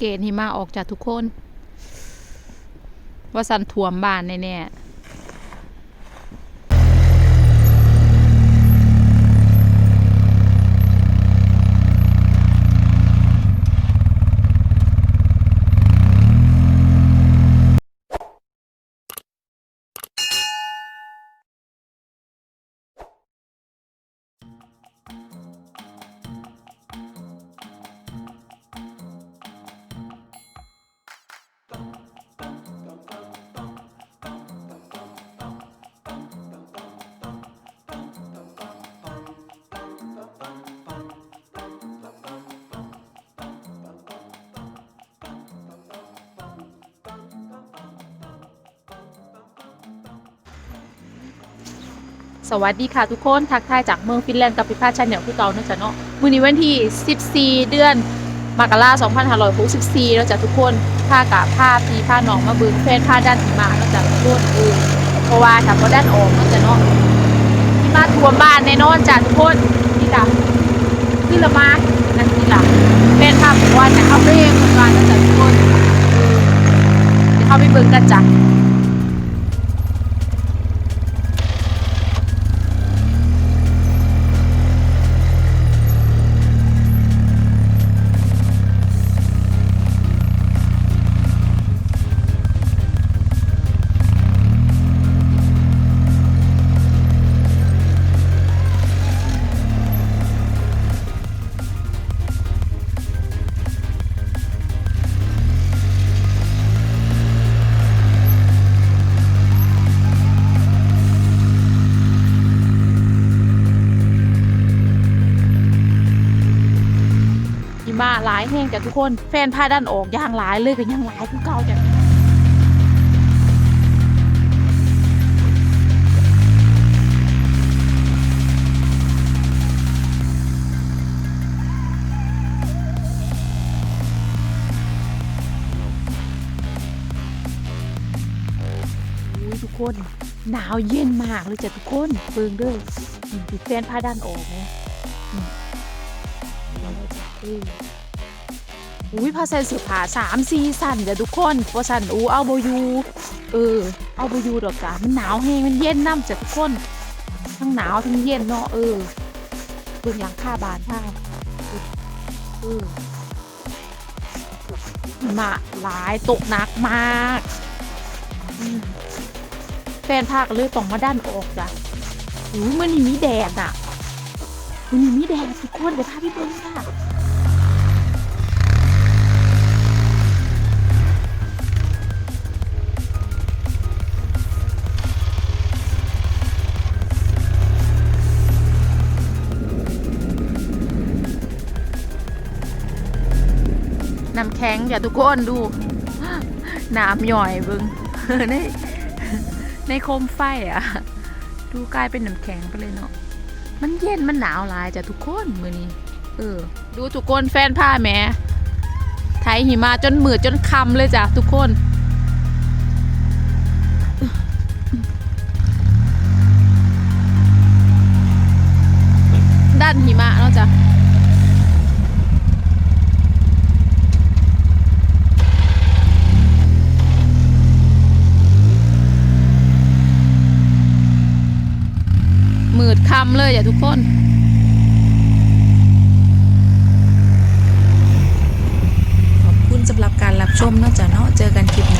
เกตหิมะออกจากทุกคน ว่าสันถ่วมบ้านแน่ๆ สวัสดีค่ะทุกคนทักทายจากเมืองฟินแลนด์กับพิพาชันเหนียวคือเก่าเนะจ๊ะเนาะมื้อนี้วันที่ 14 เดือนมกราคม2564แล้วจ้ะทุกคนผ้ากะผ้าพีผ้าหนองมาบึงแฟนผ้าด้านหิมะแล้วจ้ะทุกคนเออเพราะว่าถ้าบ่ด้านออกมันจะเนาะหิมะท่วมบ้านแน่นอนจ้ะทุกคนนี่จ้ะขึ้นละมานั่นนี่ล่ะแฟนผ้าบอกว่าจะเข้าไปเองเหมือนกันแล้วจ้ะทุกคนเออเดี๋ยวเข้าไปเบิ่งกันจ้ะ มะหลายแห้งจ้ะทุกคน แฟนพาดันออกย่างหลายเลยก็ยังหลายคือเก่าจ้ะทุกคนหนาวเย็นมากเลยจ้ะทุกคนเบิ่งเด้อนี่ที่แฟนพาดันออกไง อืมอุ้ยพาใส่เสือผาสามสี่สั่นจ้ะทุกคนพอสันอูเอาโบยูเออเอาโบยูดอกจ้ะมันหนาวแห้งมันเย็นน้ำจ้ะทุกคน ทั้งหนาวทั้งเย็นเนาะเออเบิ่งหลังคาบานท่าเออมาหลายตกหนักมากแฟนภาคเลยต้องมาด้านออกจ้ะอุ้ยมันนี่มีแดดอะ มันนี่มีแดดทุกคนเดี๋ยวพาพี่เบิ้งค่ะน้ำแข็งอย่าทุกคนดูน้ำหย่อยเบิงในในโคมไฟอะ ดูกลายเป็นน้ำแข็งไปเลยเนาะ มันเย็นมันหนาวหลายจ้ะทุกคนมือนี้เออ ดูทุกคนแฟนผ้าแหม่ไทยหิมะจนมืดจนคำเลยจ้ะทุกคนด้านหิมะเนาะจ้ะ มืดคำเลยอย่าทุกคนขอบคุณสำหรับการรับชมนอกจากเนาะเจอกันคลิปหน้า